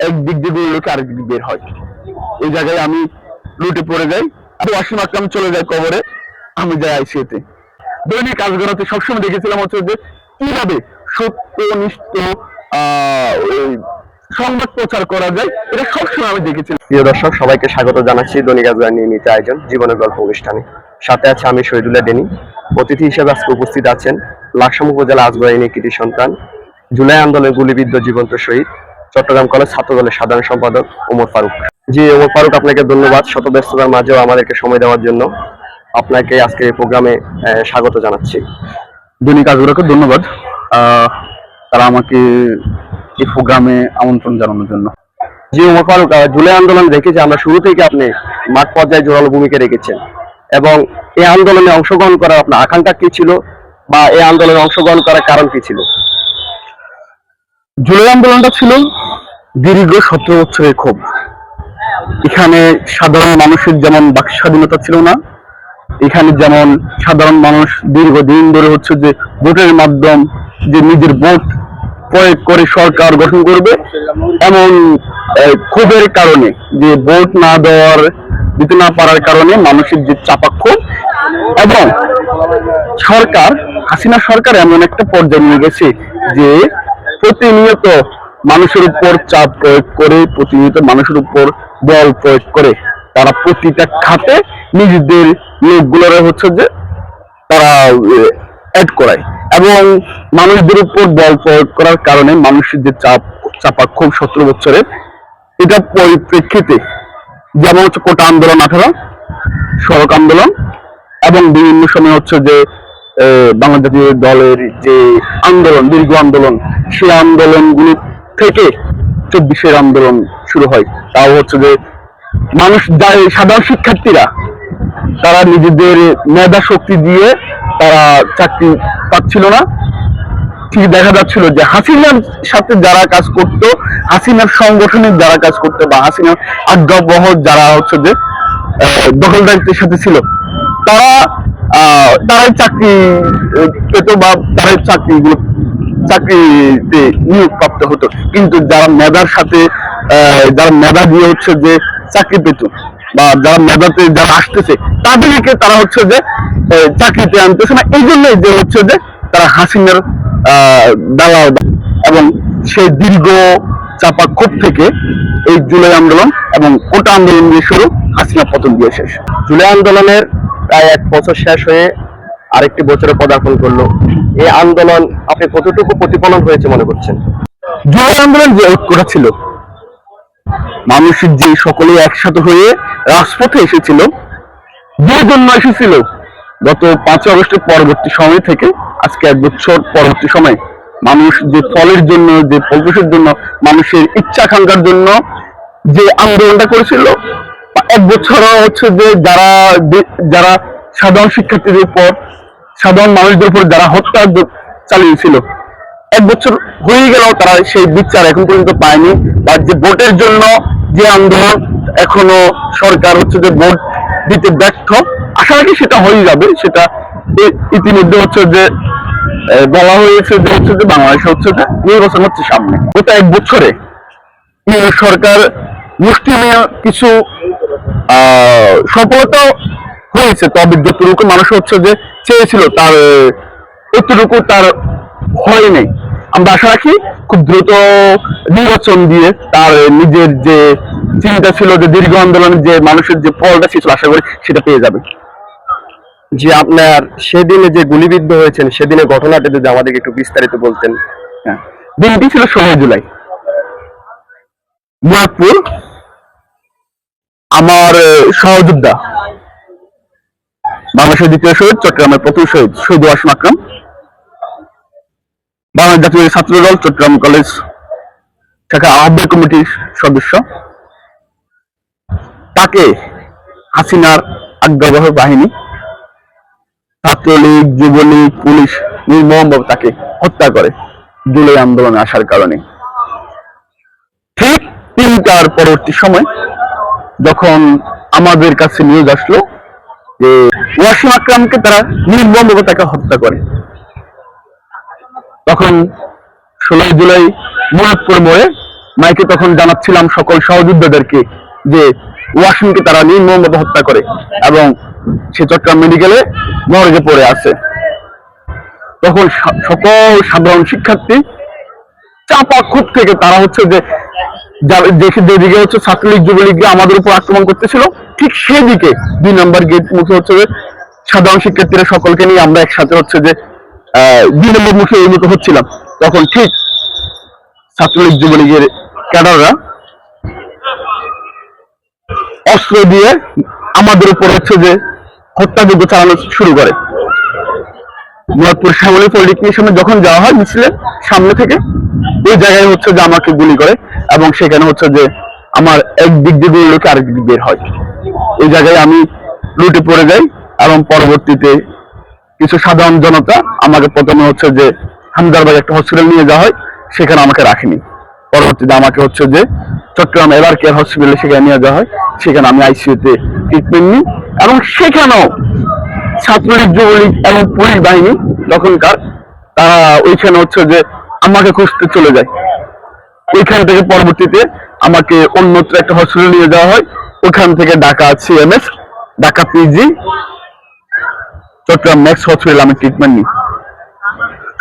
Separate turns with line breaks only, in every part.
এক দিক দিয়ে গুলি লোকে আরেক দিক বের হয়। এই জায়গায় আমি লুটে পড়ে যাই ওয়াসিম আকরাম চলে যায় কবরে আমি যাই আইসিএতে দৈনিক কাজগড়াতে সবসময় দেখেছিলাম হচ্ছে যে কীভাবে সত্যনিষ্ঠ আহ, ওই সংবাদ প্রচার করা যায় এটা সবসময় আমি দেখেছিলাম।
প্রিয় দর্শক সবাইকে স্বাগত জানাচ্ছি দৈনিক আজগার নিয়মিত আয়োজন জীবনের গল্প অনুষ্ঠানে। সাথে আছে আমি শহীদুল্লাহ ডেনি অতিথি হিসেবে আজকে উপস্থিত আছেন লাকসাম উপজেলা আজগরাইনি কৃতি সন্তান জুলাই আন্দোলনের গুলিবিদ্ধ জীবন্ত শহীদ চট্টগ্রাম কলেজ ছাত্র দলের সাধারণ সম্পাদক ওমর ফারুক। জি ওমর ফারুক আপনাকে ধন্যবাদ শত ব্যস্ততার মাঝেও আমাদেরকে সময় দেওয়ার জন্য। আপনাকে আজকে এই প্রোগ্রামে স্বাগত জানাচ্ছি।
দৈনিক কাজগুলোকে ধন্যবাদ। তারা আমাকে এই প্রোগ্রামে আমন্ত্রণ জানানোর জন্য।
জি ওমর ফারুক জুলাই আন্দোলন দেখেছি আমরা। শুরু থেকে আপনি মাঠ পর্যায়ে জোরালো ভূমিকা রেখেছেন। এবং এই আন্দোলনে অংশগ্রহণ করার আপনার আকাঙ্ক্ষা কি ছিল? বা এই আন্দোলনে অংশগ্রহণ করার কারণ কি ছিল?
জুলাই আন্দোলনটা ছিল দীর্ঘ সতেরো বছরের ক্ষোভ। এখানে সাধারণ মানুষের যেমন বাক স্বাধীনতা ছিল না, এখানে যেমন সাধারণ মানুষ দীর্ঘদিন ধরে হচ্ছে যে ভোটের মাধ্যম, যে নিজের ভোট প্রয়োগ করে সরকার গঠন করবে, এমন ক্ষোভের কারণে, যে ভোট না দেওয়ার, দিতে না পারার কারণে মানুষের যে চাপা ক্ষোভ এবং সরকার, হাসিনা সরকার এমন একটা পর্যায়ে নিয়ে গেছে যে প্রতিনিয়ত মানুষের উপর চাপ প্রয়োগ করে, প্রতিনিয়ত মানুষের উপর বল প্রয়োগ করে। তারা প্রতিটা খাতে নিজেদের লোকগুলোর হচ্ছে যে তারা অ্যাড করায়। এবং মানুষদের উপর বল প্রয়োগ করার কারণে মানুষের যে চাপ, চাপা খুব সতেরো বছরের, এটা পরিপ্রেক্ষিতে যেমন হচ্ছে কোটা আন্দোলন আঠারো, সড়ক আন্দোলন এবং বিভিন্ন সময় হচ্ছে যে বাংলা জাতীয় দলের যে আন্দোলন, দীর্ঘ আন্দোলন, সেই আন্দোলনগুলি থেকে চব্বিশের আন্দোলন শুরু হয়। তাও হচ্ছে যে মানুষ সাধারণ শিক্ষার্থীরা, তারা নিজেদের মেধা শক্তি দিয়ে তারা চাকরি পাচ্ছিল না। ঠিক দেখা যাচ্ছিল যে হাসিনার সাথে যারা কাজ করত, হাসিনার সংগঠনের যারা কাজ করতো বা হাসিনার আজ্ঞাবহ যারা হচ্ছে যে দখলদারিত্বের সাথে ছিল, তারা তারাই চাকরি পেত বা তারাই চাকরিগুলো চাকরিতে নিয়োগ প্রাপ্ত হতো। কিন্তু যারা মেধার সাথে যারা মেধা দিয়ে হচ্ছে যে চাকরি পেত বা যারা মেধাতে যারা আসতেছে, তাদেরকে তারা হচ্ছে যে চাকরিতে আনতেছে না। এই জন্যই যে হচ্ছে যে তারা হাসিনার দালাল এবং সেই দীর্ঘ চাপা ক্ষোভ থেকে এই জুলাই আন্দোলন এবং কোটা আন্দোলন দিয়ে শুরু হাসিনা পতন দিয়ে শেষ।
জুলাই আন্দোলনের প্রায় এক বছর শেষ হয়ে আরেকটি বছরে পদার্পণ করল। এই আন্দোলন আপনি কতটুকু প্রতিফলন হয়েছে মনে করছেন?
জুলাই আন্দোলন যে ঐক্যটা ছিল? মানুষের যে সকলে একসাথে হয়ে রাজপথে এসেছিল যে জন্য এসেছিল। গত পাঁচই আগস্টের পরবর্তী সময় থেকে, আজকে এক বছর পরবর্তী সময়, মানুষ যে ফলের জন্য, যে প্রবেশের জন্য, মানুষের ইচ্ছা আকাঙ্ক্ষার জন্য যে আন্দোলনটা করেছিল এক বছর হচ্ছে যে যারা যারা সাধারণ শিক্ষার্থীদের উপর সাধারণ মানুষদের উপর যারা হত্যা চালিয়েছিল, এক বছর হয়ে গেলেও তারা সেই বিচার এখন পর্যন্ত পায়নি। বা যে ভোটের জন্য যে আন্দোলন, এখনও সরকার হচ্ছে যে ভোট দিতে ব্যর্থ। আশা রাখি সেটা হয়ে যাবে। সেটা ইতিমধ্যে হচ্ছে যে বলা হয়েছে যে হচ্ছে যে বাংলাদেশে হচ্ছে যে নির্বাচন হচ্ছে সামনে। গত এক বছরে সরকার মুষ্টিমেয় কিছু সফলতা হয়েছে। তবে যতটুকু মানুষ হচ্ছে যে চেয়েছিল তার এতটুকু তার হয় নেই। আমরা আশা রাখি খুব দ্রুত নির্বাচন দিয়ে তার নিজের যে চিন্তা ছিল, যে দীর্ঘ আন্দোলনের যে মানুষের যে ফলটা ছিল, আশা করি সেটা পেয়ে যাবে।
যে আপনার সেদিনে যে গুলিবিদ্ধ হয়েছেন, সেদিনে ঘটনাটা যদি আমাদেরকে একটু বিস্তারিত বলতেন।
হ্যাঁ। দিনটি ছিল ষোলোই জুলাই। মুরাদপুর, আমার সহযোদ্ধা বাংলাদেশের দ্বিতীয় শহীদ, চট্টগ্রামের প্রথম শহীদ শহীদ ওয়াসিম আকরাম। বাংলাদেশ জাতীয় ছাত্র দল, চট্টগ্রাম কলেজ শাখা আহ্বায়ক কমিটির সদস্য। তাকে হাসিনার আজ্ঞাবহ বাহিনী, ছাত্রলীগ, যুবলীগ, পুলিশ নির্মমভাবে তাকে হত্যা করে জুলাই আন্দোলনে আসার কারণে। ঠিক তিনটার পরবর্তী সময় যখন আমাদের কাছে নিউজ আসলো যে ওয়াসিম আকরামকে তারা নির্মমভাবে তাকে হত্যা করে। তখন ষোলোই জুলাই মুরাদপুর মোড়ে মাইকে তখন জানাচ্ছিলাম সকল সহযোদ্ধাদেরকে যে ওয়াসিমকে তারা নির্মমভাবে হত্যা করে এবং সে চট্টগ্রাম মেডিকেলে মর্গে পড়ে আছে। তখন সকল সাধারণ শিক্ষার্থী চাপা খুব থেকে তারা হচ্ছে যে- যেদিকে হচ্ছে ছাত্রলীগ যুবলীগকে আমাদের উপর আক্রমণ করতেছিল, ঠিক সেদিকে দুই নম্বর গেট মুখে হচ্ছে সাধারণ শিক্ষার্থীরা সকলকে নিয়ে আমরা একসাথে হচ্ছে যে দুই নম্বর মুখে মুখে হচ্ছিলাম। তখন ঠিক ছাত্রলীগ, যুবলীগের ক্যাডাররা অস্ত্র দিয়ে আমাদের উপর হচ্ছে যে হত্যাযজ্ঞ চালানো শুরু করে। মুরাদপুর শ্যামলী পলিটেকনিক যখন যাওয়া হয় মিছিলের সামনে থেকে ওই জায়গায় হচ্ছে যে আমাকে গুলি করে। এবং সেখানে হচ্ছে যে আমার এক দিক দিয়ে গুলি লোকে আরেক দিক বের হয়। এই জায়গায় আমি লুটে পড়ে যাই এবং পরবর্তীতে কিছু সাধারণ জনতা আমাকে প্রথমে হচ্ছে যে হামদারবাগ একটা হসপিটাল নিয়ে যাওয়া হয়, সেখানে আমাকে রাখেনি। পরবর্তীতে আমাকে হচ্ছে যে চট্টগ্রাম এবার কেয়ার হসপিটালে সেখানে নিয়ে যাওয়া হয়, সেখানে আমি আইসিইউতে ট্রিটমেন্ট নিই এবং সেখানেও ছাত্রলীগ, যুবলীগ এবং পুলিশ বাহিনী তখনকার তারা ওইখানে হচ্ছে যে আমাকে খুঁজতে চলে যায়। ওইখান থেকে পরবর্তীতে আমাকে অন্যত্র একটা হসপিটাল নিয়ে যাওয়া হয়। ওখান থেকে Dhaka CMS Dhaka PG Chattogram Max hospital আমি ট্রিটমেন্ট নিই।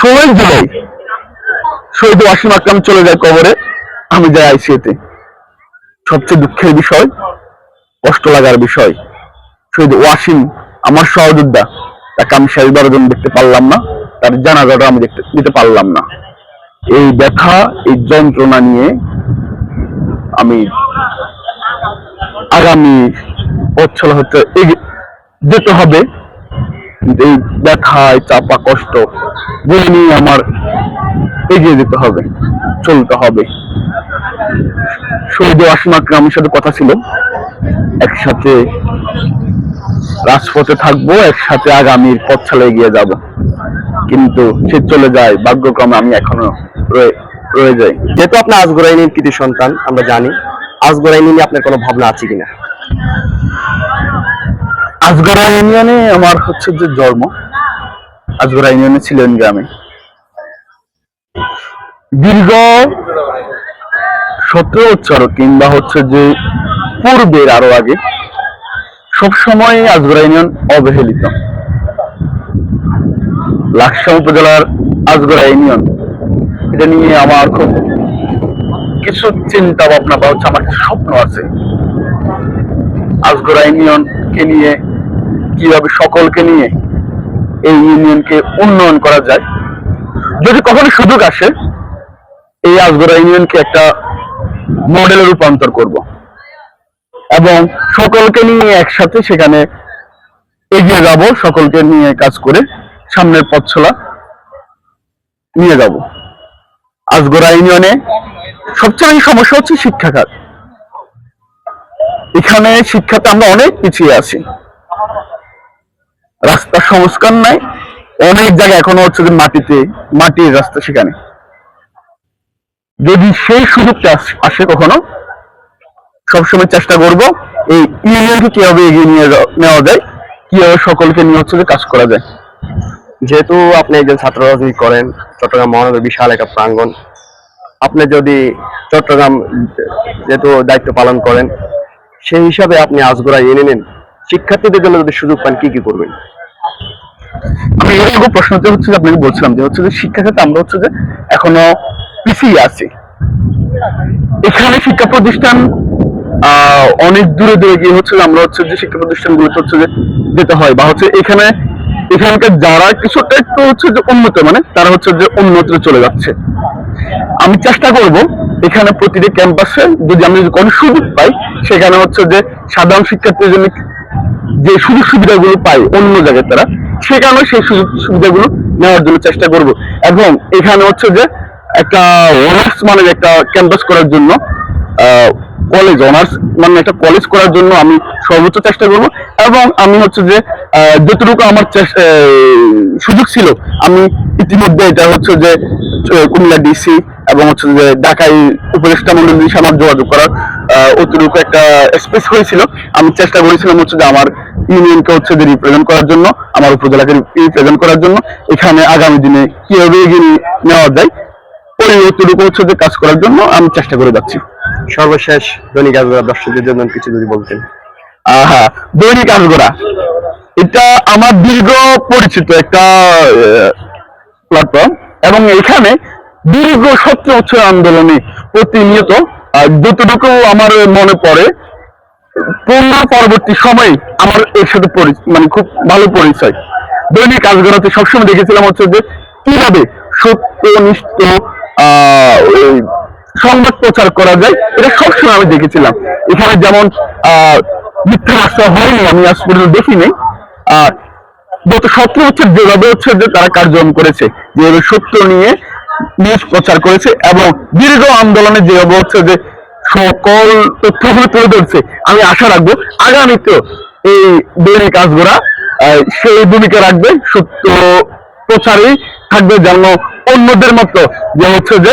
ষোলোই জুলাই শহীদ ওয়াসিম আকরাম চলে যায় কবরে, আমি যাই আইসিইউতে সবচেয়ে দুঃখের বিষয়, কষ্ট লাগার বিষয়, শহীদ ওয়াসিম আমার সহযোদ্ধা, তাকে আমি শেষবার জন দেখতে পারলাম না, তার জানাজাটা আমি দেখতে দিতে পারলাম না। এই ব্যথা, এই যন্ত্রণা নিয়ে আমি আগামী বছর হতে যেতে হবে। এই ব্যথায় চাপা কষ্ট বই নিয়ে আমার এগিয়ে যেতে হবে, চলতে হবে। শহীদ ওয়াসিম আকরামের সাথে কথা ছিল। একসাথে রাজপথে থাকব, একসাথে আগামীর পথ ছাড়া এগিয়ে যাব। কিন্তু সে চলে যায়। ভাগ্যক্রমে আমি এখনও রয়ে যাই
যেহেতু আপনি আজগর আইনের কৃতি সন্তান, আমরা জানি আজগর আইন নিয়ে আপনার কোনো ভাবনা আছে কিনা?
আজগরা ইউনিয়নে আমার হচ্ছে যে জন্ম আজগরা ইউনিয়নে ছিলেন গ্রামে। দীর্ঘ সতেরো বছর কিংবা হচ্ছে যে পূর্বের আরও আগে সবসময় আজগরা ইউনিয়ন অবহেলিত। লাকসাম উপজেলার আজগরা ইউনিয়ন এটা নিয়ে আমার খুব কিছু চিন্তা ভাবনা বা হচ্ছে আমার স্বপ্ন আছে। আজগরা ইউনিয়নকে নিয়ে, কীভাবে সকলকে নিয়ে এই ইউনিয়নকে উন্নয়ন করা যায়, যদি কখনো সুযোগ আসে, এই আজগরা ইউনিয়নকে একটা মডেলে রূপান্তর করব। এবং সকলকে নিয়ে একসাথে সেখানে এগিয়ে যাব, সকলকে নিয়ে কাজ করে সামনের পথ চলা নিয়ে যাব। আজগরা ইউনিয়নে সবচেয়ে বেশি সমস্যা হচ্ছে শিক্ষাখাত। এখানে শিক্ষাতে আমরা অনেক পিছিয়ে আছি। রাস্তার সংস্কার নাই, অনেক জায়গা এখনও হচ্ছে যে মাটিতে, মাটির রাস্তা সেখানে। যদি সেই সুযোগটা আসে কখনো, সবসময় চেষ্টা করব এই ইউনিয়নকে কীভাবে এগিয়ে নিয়ে নেওয়া যায়, কীভাবে সকলকে নিয়ে হচ্ছে কাজ করা যায়।
যেহেতু আপনি একজন ছাত্র রাজনীতি করেন, চট্টগ্রাম মহানগর বিশাল একটা প্রাঙ্গণ আপনি যদি চট্টগ্রাম যেহেতু দায়িত্ব পালন করেন, সেই হিসাবে আপনি আজগরা ইউনিয়নের শিক্ষার্থীদের জন্য যদি সুযোগ পান, কি কি করবেন?
আমি এরকম প্রশ্নতে হচ্ছে যে আপনাকে বলছিলাম যে হচ্ছে যে শিক্ষা খাতে আমরা হচ্ছে যে এখনও পিছিয়ে আছি। এখানে শিক্ষা প্রতিষ্ঠান অনেক দূরে দূরে গিয়ে হচ্ছে আমরা হচ্ছে যে শিক্ষা প্রতিষ্ঠানগুলোতে হচ্ছে যে যেতে হয় বা হচ্ছে এখানে এখানকার যারা কিছুটা একটু হচ্ছে যে উন্নত মানে তারা হচ্ছে যে উন্নত চলে যাচ্ছে। আমি চেষ্টা করব এখানে প্রতিটি ক্যাম্পাসে যদি আমি কোনো সুযোগ পাই, সেখানে হচ্ছে যে সাধারণ শিক্ষার্থীর জন্য যে সুযোগ সুবিধাগুলো পায় অন্য জায়গায় তারা সেখানে সেই সুযোগ সুবিধাগুলো নেওয়ার জন্য চেষ্টা করব। এবং এখানে হচ্ছে যে একটা অনার্স মানে একটা ক্যাম্পাস করার জন্য কলেজ অনার্স মানে একটা কলেজ করার জন্য আমি সর্বোচ্চ চেষ্টা করব। এবং আমি হচ্ছে যে যতটুকু আমার সুযোগ ছিল, আমি ইতিমধ্যে এটা হচ্ছে যে কুমিল্লা ডিসি এবং হচ্ছে যে ঢাকায় উপদেষ্টা মন্ডলীর সাথে আমার যোগাযোগ করার অতটুকু একটা স্পেস হয়েছিল। আমি চেষ্টা করেছিলাম হচ্ছে যে আমার ইউনিয়নকে হচ্ছে যে রিপ্রেজেন্ট করার জন্য, আমার উপজেলাকে রিপ্রেজেন্ট করার জন্য। এখানে আগামী দিনে কীভাবে এগিয়ে নেওয়া যায়, ওই অতটুকু হচ্ছে যে কাজ করার জন্য আমি চেষ্টা করে যাচ্ছি।
সর্বশেষ দৈনিক আজগরা দর্শকদের জন্য কিছু যদি বলতেন।
আহা দৈনিক আজগরা এটা আমার দীর্ঘ পরিচিত একটা প্ল্যাটফর্ম এবং এখানে দীর্ঘ সতেরো বছর আন্দোলনে প্রতিনিয়ত যতটুকু আমার মনে পড়ে পূর্ণ পরবর্তী সময়ে আমার এর সাথে মানে খুব ভালো পরিচয়। দৈনিক আজগরাতে সবসময় দেখেছিলাম হচ্ছে যে কীভাবে সত্যনিষ্ঠ সংবাদ প্রচার করা যায়, এটা সবসময় আমি দেখেছিলাম। এখানে যেমন মিথ্যা রাস্তা হয়নি, আমি আজ পর্যন্ত দেখিনি। গত সতেরো বছর যেভাবে হচ্ছে যে তারা কার্যক্রম করেছে, যেভাবে সত্য নিয়ে নিউজ প্রচার করেছে এবং দীর্ঘ আন্দোলনে যেভাবে হচ্ছে যে সকল তথ্যগুলো তুলে ধরছে, আমি আশা রাখব আগামীতেও এই দৈনিক কাজগুলা সেই ভূমিকা রাখবে, সত্য প্রচারেই থাকবে যেন অন্যদের মতো যে হচ্ছে যে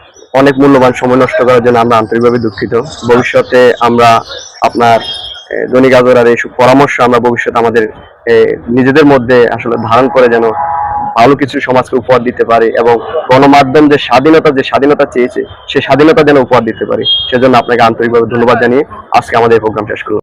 অনেক মূল্যবান সময় নষ্ট করার জন্য আমরা আন্তরিকভাবে দুঃখিত। ভবিষ্যতে আমরা আপনার দৈনিক আজরার এই পরামর্শ আমরা ভবিষ্যতে আমাদের নিজেদের মধ্যে আসলে ধারণ করে যেন ভালো কিছু সমাজকে উপহার দিতে পারে এবং গণমাধ্যম যে স্বাধীনতা যে স্বাধীনতা চেয়েছে, সে স্বাধীনতা যেন উপহার দিতে পারে। সেজন্য আপনাকে আন্তরিকভাবে ধন্যবাদ জানিয়ে আজকে আমাদের প্রোগ্রাম শেষ করলাম।